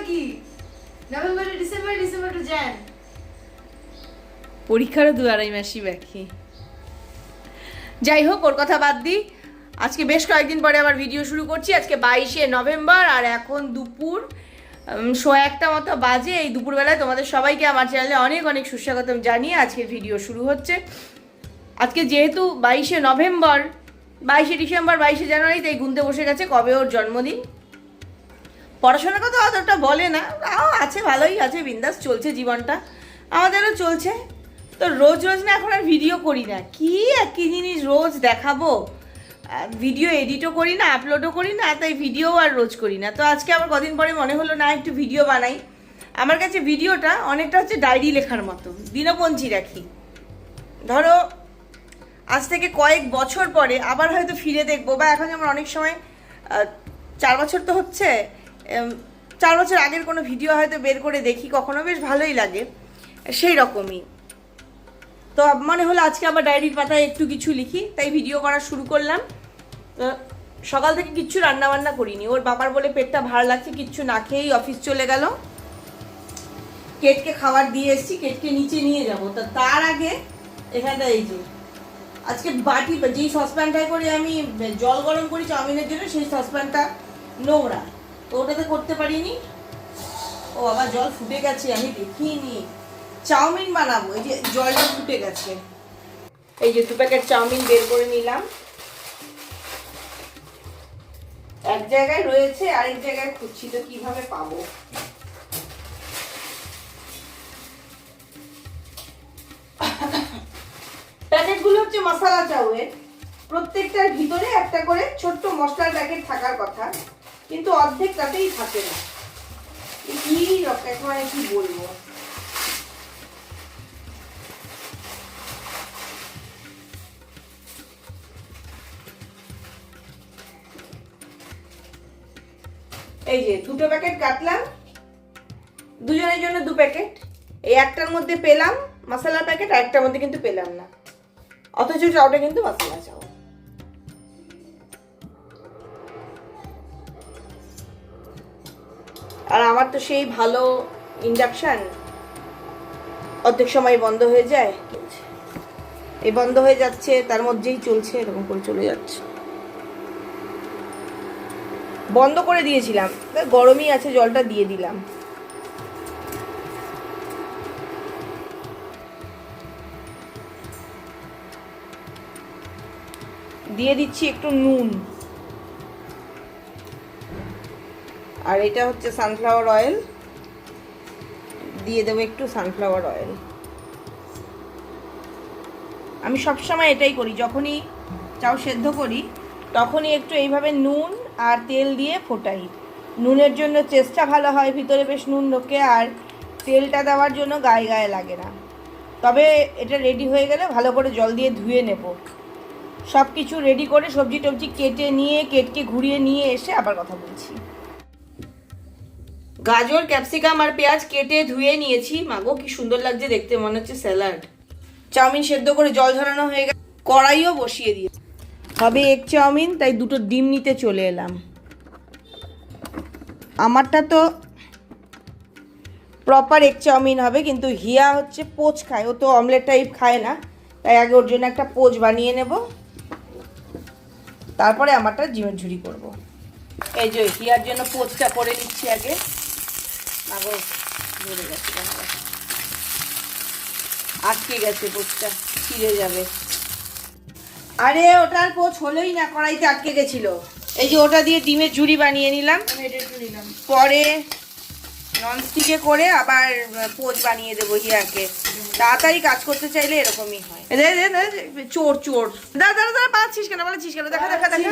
বাকি November to December December to Jan পরীক্ষারও দু আড়াই মাসই বাকি। যাই হোক ওর কথা বাদ দিই আজকে বেশ কয়েকদিন পরে আবার ভিডিও শুরু করছি। আজকে বাইশে নভেম্বর, আর এখন দুপুর। শো একটা মতো বাজে। এই দুপুরবেলায় তোমাদের সবাইকে আমার চ্যানেলে অনেক অনেক সুস্বাগতম জানিয়ে আজকে ভিডিও শুরু হচ্ছে। আজকে যেহেতু বাইশে নভেম্বর, বাইশে ডিসেম্বর, বাইশে জানুয়ারি তাই গুনতে বসে গেছে, কবে ওর জন্মদিন? পড়াশোনার কথা অতটা বলে না, তাও আছে, ভালোই আছে, বিন্দাস চলছে জীবনটা। আমাদেরও চলছে। তো রোজ রোজ না এখন আর ভিডিও করি না। কি একই জিনিস রোজ দেখাবো? ভিডিও এডিটও করি না আপলোডও করি না, তাই ভিডিও আর রোজ করি না। তো আজকে আবার কদিন পরে মনে হলো, না, একটু ভিডিও বানাই। আমার কাছে ভিডিওটা অনেকটা হচ্ছে ডায়েরি লেখার মতো। দিনপঞ্চি রাখি। ধরো, আজ থেকে কয়েক বছর পরে আবার হয়তো ফিরে দেখব, বা এখন যেমন অনেক সময় চার বছর তো হচ্ছে চার বছর আগের কোনো ভিডিও হয়তো বের করে দেখি কখনো, বেশ ভালোই লাগে। সেই রকমই। তো মনে হলো আজকে আবার ডায়েরির পাতায় একটু কিছু লিখি, তাই ভিডিও করা শুরু করলাম। তো সকাল থেকে কিচ্ছু রান্না বান্না করিনি। ওর বাবার বলে পেটটা ভার লাগছে, কিচ্ছু না খেয়েই অফিস চলে গেল। কেটকে খাবার দিয়ে এসেছি, কেটকে নিচে নিয়ে যাব। তো তার আগে এখানটা এই যে, আজকে বাটি, যেই সসপ্যানটায় করে আমি জল গরম করি চাউমিনের জন্য, সেই সসপ্যানটা নোংরা। তো ওটাতে করতে পারিনি। ও আবার জল ফুটে গেছে, আমি দেখিনি। চাউমিন বানাবো, এই যে জলটা ফুটে গেছে। এই যে দু প্যাকেট চাউমিন বের করে নিলাম। এক জায়গায় রয়েছে, আরেক জায়গায় খুঁজছি তো কীভাবে পাবো। প্যাকেটগুলো হচ্ছে মশলা চাউয়ের প্রত্যেকটার ভিতরে একটা করে ছোট্ট মশলার প্যাকেট থাকার কথা। কিন্তু অর্ধেকটাতেই থাকে না। কি আমি কি বলব? এই যে দুটো প্যাকেট কাটলাম। দুজনের জন্য দু প্যাকেট। এই একটার মধ্যে পেলাম মশলা প্যাকেট, আর একটার মধ্যে কিন্তু পেলাম না। অথচ চাউটা কিন্তু মশলা চাও আর আমার তো সেই ভালো ইন্ডাকশান অর্ধেক সময় বন্ধ হয়ে যায়। এই বন্ধ হয়ে যাচ্ছে, তার মধ্যেই চলছে, এরকম করে চলে যাচ্ছে। বন্ধ করে দিয়েছিলাম। গরমই আছে, জলটা দিয়ে দিলাম। দিয়ে দিচ্ছি একটু নুন। আর এটা হচ্ছে সানফ্লাওয়ার অয়েল দিয়ে দেবো একটু সানফ্লাওয়ার অয়েল আমি সবসময় এটাই করি, যখনই চাউ সেদ্ধ করি, তখনই একটু এইভাবে নুন আর তেল দিয়ে ফোটাই। নুনের জন্য চেষ্টা ভালো হয়, ভিতরে বেশ নুন ঢোকে আর তেলটা দেওয়ার জন্য গায়ে গায়ে লাগে না। তবে এটা রেডি হয়ে গেলে ভালো করে জল দিয়ে ধুয়ে নেব। সব কিছু রেডি করে সবজি টবজি কেটে নিয়ে, কেটকে ঘুরিয়ে নিয়ে এসে আবার কথা বলছি। গাজর, ক্যাপসিকাম আর পেঁয়াজ কেটে ধুয়ে নিয়েছি। মাগো, কি সুন্দর লাগছে দেখতে, মনে হচ্ছে স্যালাড। চাউমিন সেদ্ধ করে জল ঝরানো হয়ে গেছে। কড়াইও বসিয়ে দিয়ে হবে এক চাউমিন, তাই দুটো ডিম নিতে চলে এলাম। আমারটা তো প্রপার এক চাউমিন হবে, কিন্তু হিয়া হচ্ছে পোচ খায়। ও তো অমলেট টাইপ খায় না, তাই আগে ওর জন্য একটা পোচ বানিয়ে নেব। তারপরে আমারটা ডিমের ঝুরি করব। এই যে, হিয়ার জন্য পোচটা করে নিচ্ছি আগে। মাগো ধরে গেছে। আটকে গেছে পোচটা ছিঁড়ে যাবে। আরে ওটার পোচ হলোই না কড়াইতে আটকে গেছিল। এই যে ওটা দিয়ে ডিমের ঝুড়ি বানিয়ে নিলাম। পরে ননস্টিকে করে আবার পোজ বানিয়ে দেবো হিয়াকে তাড়াতাড়ি কাজ করতে চাইলে এরকমই হয়। চোর চোর। দাঁড়া দাঁড়া দাঁড়া পাচ্ছিস কেন? পাচ্ছিস কেন? দেখা দেখা দেখা।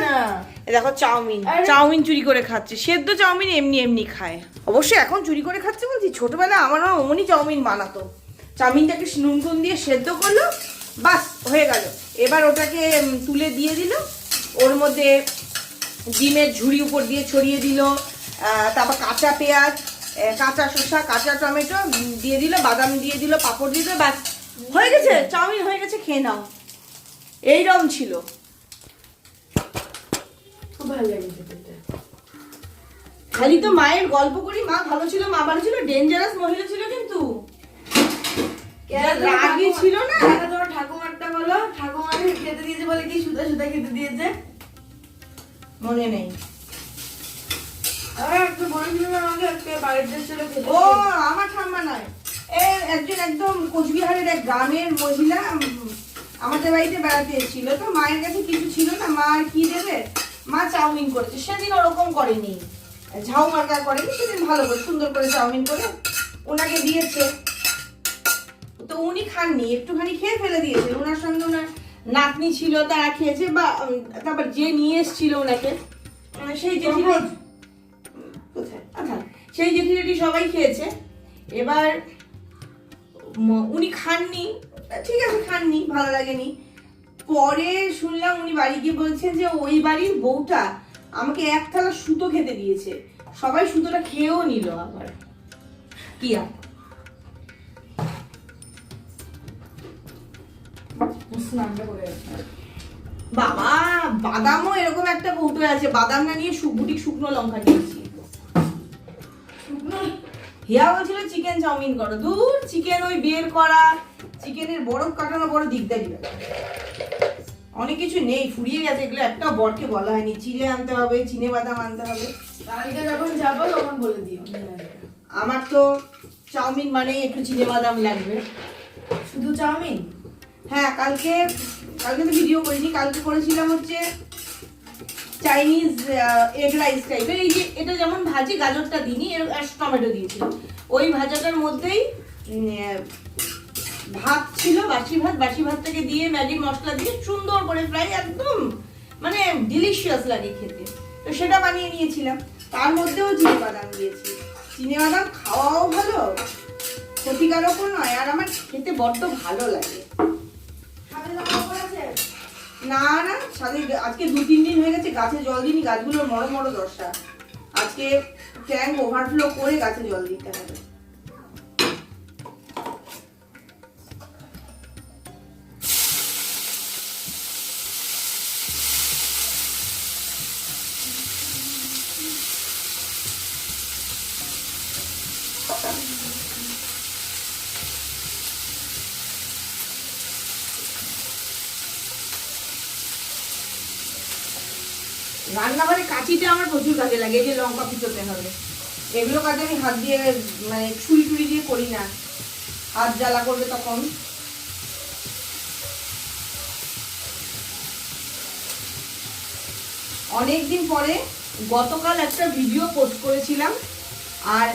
দেখো চাউমিন। চাউমিন চুরি করে খাচ্ছে। সেদ্ধ চাউমিন এমনি এমনি খায়। অবশ্যই এখন চুরি করে খাচ্ছে বলছি ছোটবেলায় আমার মা অমনি চাউমিন বানাতো। চাউমিনটাকে নুন টুন দিয়ে সেদ্ধ করল বাস হয়ে গেল। এবার ওটাকে তুলে দিয়ে দিল। ওর মধ্যে ডিমের ঝুড়ি উপর দিয়ে ছড়িয়ে দিল। আহ, তারপর কাঁচা পেঁয়াজ কাঁচা শসা কাঁচা টমেটো দিয়ে দিল বাদাম দিয়ে দিল পাঁপড় দিয়ে দিল হয়ে গেছে? চাউমিন হয়ে গেছে খেয়ে নাও। এইরকম ছিল। খুব ভালো লাগে খালি তো মায়ের গল্প করি মা ভালো ছিল মা ভালো ছিল ডেঞ্জারাস মহিলা ছিল কিন্তু। রাগী ছিল না? তোমার ঠাকুমারটা বলো? ঠাকুমাকে খেতে দিয়েছে বলে কি সুদা সুদা খেতে দিয়েছে? মনে নেই আর একটু বলেছিলাম আমাকে আজকে বাড়ির দেশ ছিল খেতে ও আমার ঠাম্মা নয় একজন একদম কোচবিহারের এক গ্রামের মহিলা আমাদের বাড়িতে বেড়াতে এসেছিল। তো মায়ের কাছে কিছু ছিল না মা আর কি দেবে? মা চাউমিন করেছে। সেদিন ওরকম করেনি। ঝাউ মার্কা করেনি সেদিন ভালো করে সুন্দর করে চাউমিন করে ওনাকে দিয়েছে। তো উনি খাননি একটুখানি খেয়ে ফেলে দিয়েছেন ওনার সঙ্গে ওনার নাতনি ছিল তারা খেয়েছে বা তারপর যে নিয়ে এসেছিল ওনাকে সেই যে কোথায়? আচ্ছা সেই সবাই খেয়েছে এবার উনি খাননি ঠিক আছে খাননি ভালো লাগেনি। পরে শুনলাম উনি বাড়ি গিয়ে বলছেন যে ওই বাড়ির বউটা আমাকে এক থালা সুতো খেতে দিয়েছে। সবাই সুতোটা খেয়েও নিল আবার। কি আর? বাবা বাদামও এরকম একটা কৌটো আছে। বাদাম না নিয়ে বুটিক শুকনো লঙ্কা নিয়েছি। হিয়া বলছিল চিকেন চাউমিন করো। দূর চিকেন ওই বের করা চিকেনের বরফ কাটানো বড় দিকদারি। অনেক কিছু নেই ফুরিয়ে গেছে এগুলো একটা বরকে বলা হয়নি। চিড়ে আনতে হবে চিনে বাদাম আনতে হবে। কালকে যখন যাব তখন বলে দিও। আমার তো চাউমিন মানে একটু চিনে বাদাম লাগবে। শুধু চাউমিন? হ্যাঁ কালকে কালকে তো ভিডিও করিনি কালকে করেছিলাম হচ্ছে চাইনিজ এগ রাইস টাইপের এই যে এটা যেমন ভাজি, গাজরটা দিইনি আর টমেটো দিয়েছিলাম। ওই ভাজাটার মধ্যেই ভাত ছিল, বাসি ভাত। বাসি ভাতটাকে দিয়ে ম্যাগি মশলা দিয়ে সুন্দর করে ফ্রাই একদম মানে ডিলিশিয়াস লাগে খেতে। তো সেটা বানিয়ে নিয়েছিলাম। তার মধ্যেও চিনে বাদাম দিয়েছি। চিনে বাদাম খাওয়াও ভালো, ক্ষতিকারকও নয়, আর আমার খেতে বড্ড ভালো লাগে। না না সাথে আজকে দু, তিন দিন হয়ে গেছে গাছে জল দিইনি, গাছগুলোর মরো মরো দশা। আজকে ট্যাঙ্ক ওভারফ্লো করে গাছে জল দিতে হবে। রান্নাঘরে কাঁচিটা আমার প্রচুর কাজে লাগে এই যে লঙ্কা পিছোতে হবে। এগুলো কাজে আমি হাত দিয়ে মানে ছুরি টুরি দিয়ে করি না। হাত জ্বালা করবে তখন। অনেক দিন পরে গতকাল একটা ভিডিও পোস্ট করেছিলাম আর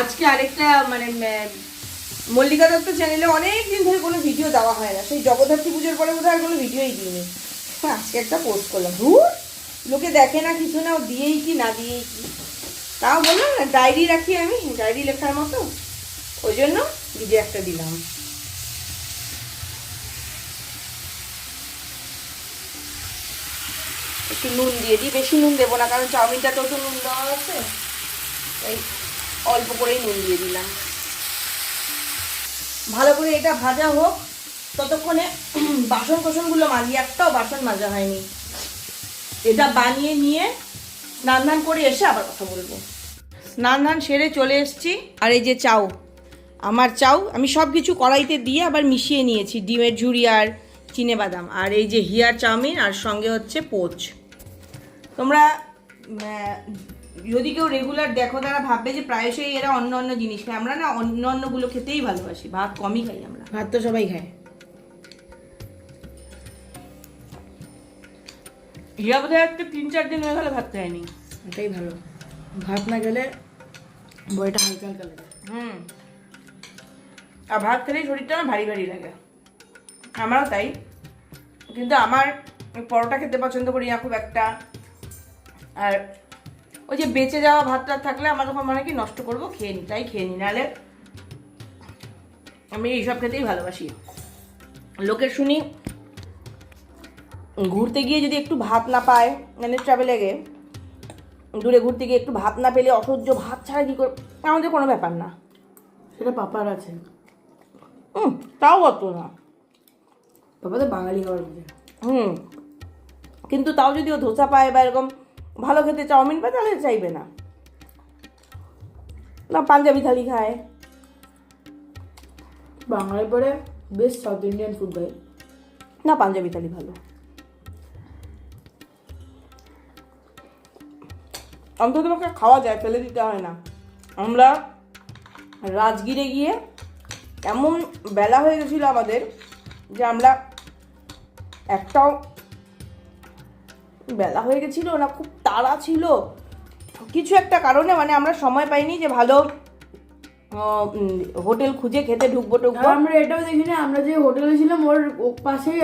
আজকে আরেকটা মানে মল্লিকা দত্ত চ্যানেলে অনেক দিন ধরে কোনো ভিডিও দেওয়া হয় না। সেই জগদ্ধাত্রী পুজোর পরে বোধহয় আর কোনো ভিডিওই দিইনি। হ্যাঁ, আজকে একটা পোস্ট করলাম। ধুর, লোকে দেখে না কিছু না, দিয়েই কি, না দিয়েই কি? তাও বললাম না ডায়েরি রাখি আমি ডায়েরি লেখার মতো। ওই জন্য ভিডিও একটা দিলাম। একটু নুন দিয়ে দিই, বেশি নুন দেবো না, কারণ চাউমিনটাতেও তো নুন দেওয়া আছে। তাই অল্প করেই নুন দিয়ে দিলাম। ভালো করে এটা ভাজা হোক ততক্ষণে বাসন কোসনগুলো মাজি, একটাও বাসন মাজা হয়নি। এটা বানিয়ে নিয়ে স্নান ধান করে এসে আবার কথা বলব। স্নান ধান সেরে চলে এসেছি। আর এই যে চাউ, আমার চাউ আমি সব কিছু কড়াইতে দিয়ে আবার মিশিয়ে নিয়েছি, ডিমের ঝুড়ি আর চিনে বাদাম। আর এই যে হিয়ার চাউমিন আর সঙ্গে হচ্ছে পোচ। তোমরা যদি কেউ রেগুলার দেখো, তারা ভাববে যে প্রায়শই এরা অন্য অন্য জিনিস খায়। আমরা না অন্য অন্যগুলো খেতেই ভালোবাসি, ভাত কমই খাই আমরা। ভাত তো সবাই খায়। হিয়া বোধহয় আজকে তিন চার দিন হয়ে গেলে ভাত খায়নি এটাই ভালো। ভাত না গেলে বইটা হালকা হালকা লাগে। হুম। আর ভাত খেলেই শরীরটা না ভারী ভারী লাগে। আমারও তাই। কিন্তু আমার পরোটা খেতে পছন্দ করি না খুব একটা। আর ওই যে বেঁচে যাওয়া ভাতটা থাকলে আমার তখন মনে হয় কি নষ্ট করব খেয়ে নি তাই খেয়ে নি। নাহলে আমি এইসব খেতেই ভালোবাসি। লোকের শুনি ঘুরতে গিয়ে যদি একটু ভাত না পায় মানে ট্রাভেলে গিয়ে দূরে ঘুরতে গিয়ে একটু ভাত না পেলে অসহ্য ভাত ছাড়া কী করে আমাদের কোনো ব্যাপার না। সেটা পাপার আছে। হুম তাও অত না। পাপা তো বাঙালি খাবার হুম কিন্তু তাও যদি ও ধোসা পায় বা এরকম ভালো খেতে চাউমিন পায় তাহলে চাইবে না। না পাঞ্জাবি থালি খায়। বাংলায় পরে বেস্ট সাউথ ইন্ডিয়ান ফুড ভাই। না পাঞ্জাবি থালি ভালো। অন্তত পক্ষে খাওয়া যায় ফেলে দিতে হয় না। আমরা রাজগিরে গিয়ে এমন বেলা হয়ে গেছিল আমাদের যে আমরা একটাও বেলা হয়ে গেছিল না খুব তাড়া ছিল। কিছু একটা কারণে মানে আমরা সময় পাইনি যে ভালো হোটেল খুঁজে খেতে ঢুকবো ঢুকবো। আমরা এটাও দেখি না আমরা যে হোটেলে ছিলাম ওর পাশেই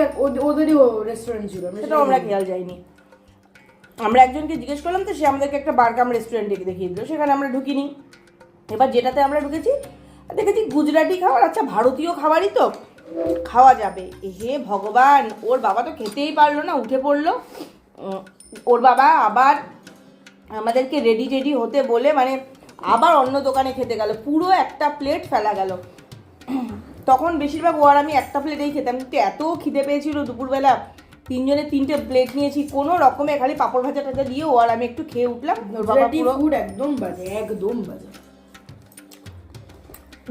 ওদেরই রেস্টুরেন্ট ছিল। সেটাও আমরা খেয়াল যাইনি। আমরা একজনকে জিজ্ঞেস করলাম, তো সে আমাদেরকে একটা বারকাম রেস্টুরেন্টে দেখিয়ে দিল। সেখানে আমরা ঢুকিনি। এবার যেটাতে আমরা ঢুকেছি, দেখেছি গুজরাটি খাবার আচ্ছা ভারতীয় খাবারই তো। খাওয়া যাবে। হে ভগবান, ওর বাবা তো খেতেই পারল না, উঠে পড়ল। ওর বাবা আবার আমাদেরকে রেডি টেডি হতে বলে মানে আবার অন্য দোকানে খেতে গেল। পুরো একটা প্লেট ফেলা গেল। তখন বেশিরভাগ ও আর আমি একটা প্লেটেই খেতাম। কিন্তু এত খিদে পেয়েছিল দুপুরবেলা। তিনজনে তিনটে প্লেট নিয়েছি কোনো রকমে খালি পাপড় ভাজা টাজা দিয়ে ও আর আমি একটু খেয়ে উঠলাম। ওর বাবা গুজরাটি পুরো ফুড একদম বাজে একদম বাজে।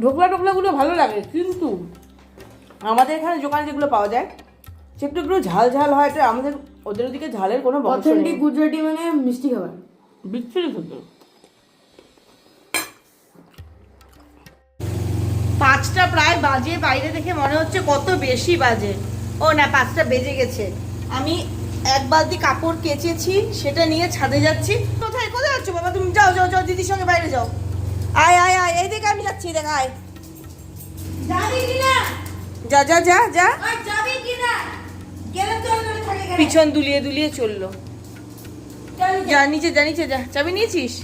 ঢোকলা টোকলাগুলো ভালো লাগে কিন্তু আমাদের এখানে দোকানে যেগুলো পাওয়া যায় সে একটু ঝাল ঝাল হয় তো আমাদের ওদের ওদিকে ঝালের কোনো বংশ অথেন্টিক গুজরাটি মানে মিষ্টি খাবার। বিচ্ছিরি খেতে। পাঁচটা প্রায় বাজে বাইরে দেখে মনে হচ্ছে কত বেশি বাজে। ও না পাঁচটা বেজে গেছে। আমি এক বালতি কাপড় কেচেছি সেটা নিয়ে ছাদে যাচ্ছি। কোথায় কোথায় যাচ্ছ বাবা? তুমি যাও যাও যাও দিদির সঙ্গে বাইরে যাও। আয় আয় আয় এই দিকে আমি যাচ্ছি দেখ আয়। যা যা যা যা। পিছন দুলিয়ে দুলিয়ে চলল। যা নিচে যা। নিচে যা চাবি নিয়েছিস?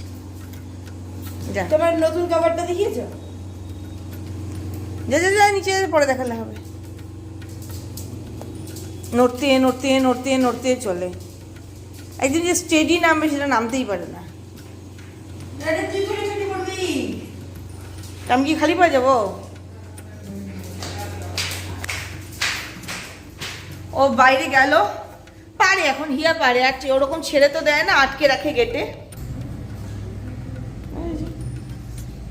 যা। তোমার নতুন খাবারটা দেখিয়েছো? যা যা যা নিচে পরে দেখালে হবে। নড়তে নড়তে নড়তে নড়তে চলে। একদিন যে স্টেডি নামবে সেটা নামতেই পারে না। আমি কি খালি পায়ে যাব? ও বাইরে গেল। পারে এখন হিয়া পারে। আর ওরকম ছেড়ে তো দেয় না আটকে রাখে গেটে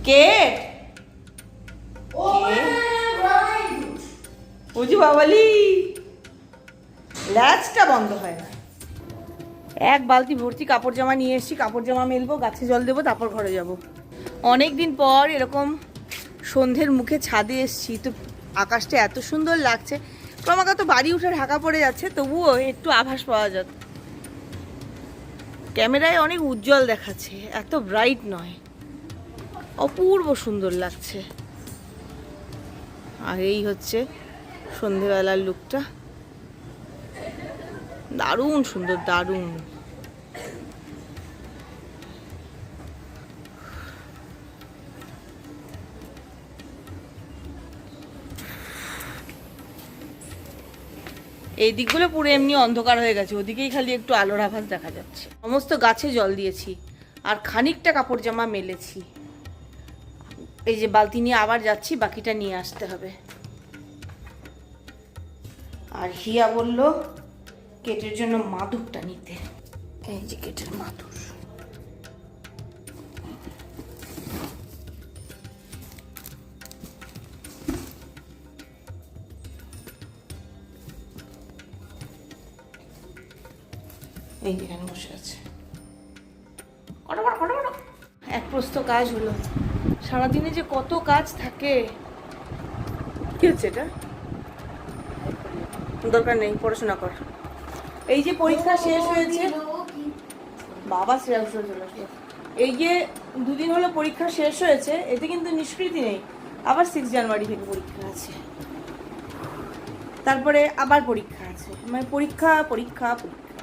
কে? ও বুঝি বাবালি। ল্যাচটা বন্ধ হয় না এক বালতি ভর্তি কাপড় জামা নিয়ে এসেছি, কাপড় জামা মেলবো, গাছে জল দেবো, তারপর ঘরে যাব। অনেক দিন পর এরকম সন্ধ্যের মুখে ছাদে এসেছি, তো আকাশটা এত সুন্দর লাগছে। ক্রমাগত বাড়ি উঠে ঢাকা পড়ে যাচ্ছে, তবুও একটু আভাস পাওয়া যাত ক্যামেরায় অনেক উজ্জ্বল দেখাচ্ছে, এত ব্রাইট নয়। অপূর্ব সুন্দর লাগছে। আর এই হচ্ছে সন্ধেবেলার লুকটা। দারুণ সুন্দর, দারুণ। এই দিকগুলো পুরো এমনি অন্ধকার হয়ে গেছে, ওদিকেই খালি একটু আলোর আভাস দেখা যাচ্ছে। সমস্ত গাছে জল দিয়েছি, আর খানিকটা কাপড় জামা মেলেছি। এই যে বালতি নিয়ে আবার যাচ্ছি, বাকিটা নিয়ে আসতে হবে। আর হিয়া বলল কেটের জন্য মাদুরটা নিতে। এই যে কেটের মাদুর। এই যেখানে বসে আছে। এক প্রস্ত কাজ হলো। সারাদিনে যে কত কাজ থাকে। কি হচ্ছে এটা? দরকার নেই পড়াশোনা কর। এই যে পরীক্ষা শেষ হয়েছে, বাবা শ্রেয়াংশ চলে এই যে দুদিন হলো পরীক্ষা শেষ হয়েছে, এতে কিন্তু নিষ্কৃতি নেই। আবার সিক্স জানুয়ারি থেকে পরীক্ষা আছে। তারপরে আবার পরীক্ষা আছে। মানে পরীক্ষা পরীক্ষা পরীক্ষা।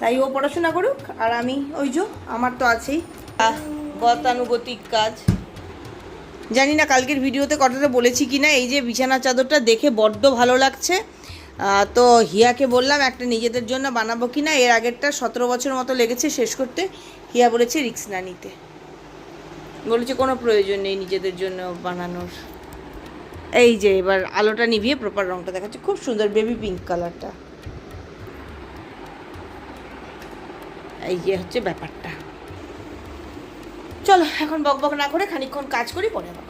তাই ও পড়াশোনা করুক, আর আমি, ওই যে, আমার তো আছেই। গতানুগতিক কাজ। জানি না কালকের ভিডিওতে কথাটা বলেছি কি না এই যে বিছানা চাদরটা দেখে বড্ড ভালো লাগছে। তো হিয়াকে বললাম, একটা নিজেদের জন্য বানাবো কি না এর আগেরটা সতেরো বছর মতো লেগেছে শেষ করতে। হিয়া বলেছে রিক্স না নিতে। বলেছে, কোনো প্রয়োজন নেই নিজেদের জন্য বানানোর। এই যে, এবার আলোটা নিভিয়ে প্রপার রঙটা দেখাচ্ছে। খুব সুন্দর বেবি পিঙ্ক কালারটা এই যে হচ্ছে ব্যাপারটা। চলো এখন বক বক না করে খানিক্ষণ কাজ করি পরে আবার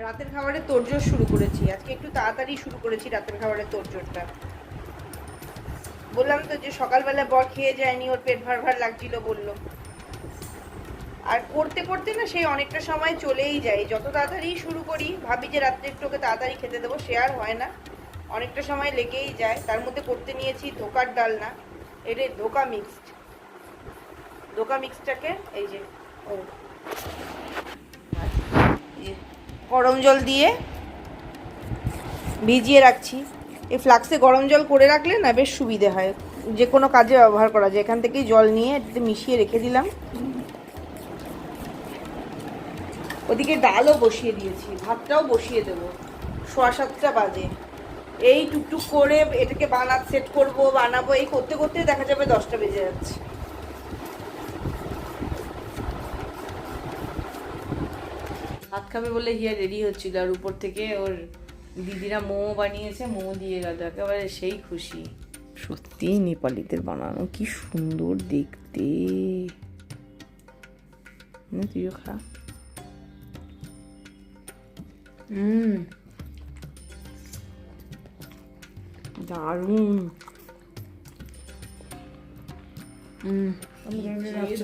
রাতের খাবারে তোড়জোড় শুরু করেছি। আজকে একটু তাড়াতাড়ি শুরু করেছি রাতের খাবারের তোড়জোড়টা। বললাম তো যে সকালবেলা বর খেয়ে যায়নি, ওর পেট ভার ভার লাগছিল বলল। আর করতে করতে না সেই অনেকটা সময় চলেই যায়। যত তাড়াতাড়ি শুরু করি, ভাবি যে রাত্রে একটু ওকে তাড়াতাড়ি খেতে দেবো, সে আর হয় না। অনেকটা সময় লেগেই যায়। তার মধ্যে করতে নিয়েছি ধোকার ডালনা। এটা ধোকা মিক্সড। ধোকা মিক্সটাকে এই যে, ও। গরম জল দিয়ে ভিজিয়ে রাখছি। এই ফ্লাক্সে গরম জল করে রাখলে না বেশ সুবিধে হয়। যে কোনো কাজে ব্যবহার করা যায়। এখান থেকেই জল নিয়ে এটাতে মিশিয়ে রেখে দিলাম। ওদিকে ডালও বসিয়ে দিয়েছি। ভাতটাও বসিয়ে দেবো। সোয়া সাতটা বাজে। এই টুকটুক করে এটাকে বানা সেট করব, বানাবো, এই করতে করতে দেখা যাবে দশটা বেজে যাচ্ছে। ভাত খাবে বলে হিয়া রেডি হচ্ছিল আর উপর থেকে ওর দিদিরা মোমো বানিয়েছে মোমো দিয়ে গেল। একেবারে সেই খুশি। সত্যি নেপালিদের বানানো কি সুন্দর দেখতে। তুইও খা। হুম। দারুণ। হুম।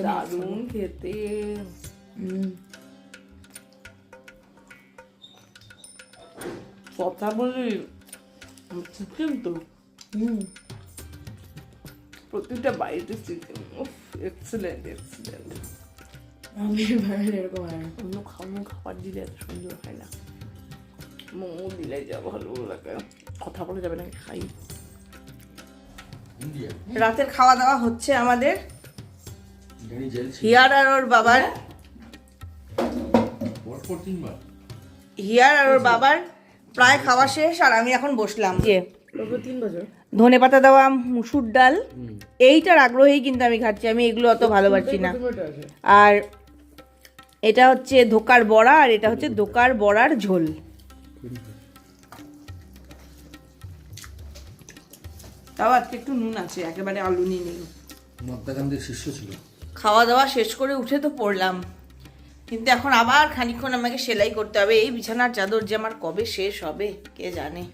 দারুণ খেতে। হুম। কথা বলি চিকেন তো হুম প্রতিটা বাড়িতে চিকেন এক্সেলেন্ট এক্সেলেন্ট আমি বাইরে এরকম অন্য খাওয়ানো খাবার দিলে এত সুন্দর হয় না। মোমো দিলে যা ভালো লাগে। কথা বলা যাবে না খাই. রাতের খাওয়া দাওয়া হচ্ছে আমাদের। হিয়ার আর ওর বাবার? হিয়ার আর ওর বাবার প্রায় খাওয়া শেষ আর আমি এখন বসলাম। যে ধনে পাতা দেওয়া মুসুর ডাল। এইটার আগ্রহেই কিন্তু আমি খাচ্ছি আমি এগুলো অত ভালোবাসি না। আর এটা হচ্ছে ধোকার বড়া আর এটা হচ্ছে ধোকার বড়ার ঝোল। তাও আজকে একটু নুন আছে একেবারে আলু নিয়ে নিই মহাত্মা শিষ্য ছিল। খাওয়া দাওয়া শেষ করে উঠে তো পড়লাম। কিন্তু এখন আবার খানিকক্ষণ আমাকে সেলাই করতে হবে। এই বিছানার চাদর যে আমার কবে শেষ হবে, কে জানে?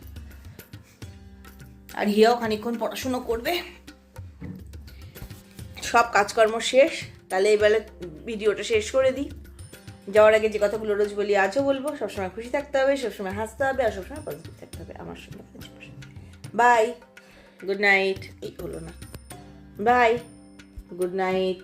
আর হিয়াও খানিকক্ষণ পড়াশুনো করবে। সব কাজকর্ম শেষ। তাহলে এবারে ভিডিওটা শেষ করে দিই। যাওয়ার আগে যে কথাগুলো রোজ বলি, আজও বলব, সবসময় খুশি থাকতে হবে, সবসময় হাসতে হবে, আর সবসময় পজিটিভ থাকতে হবে। আমার সঙ্গে বাই গুড নাইট এই হলো না। Bye good night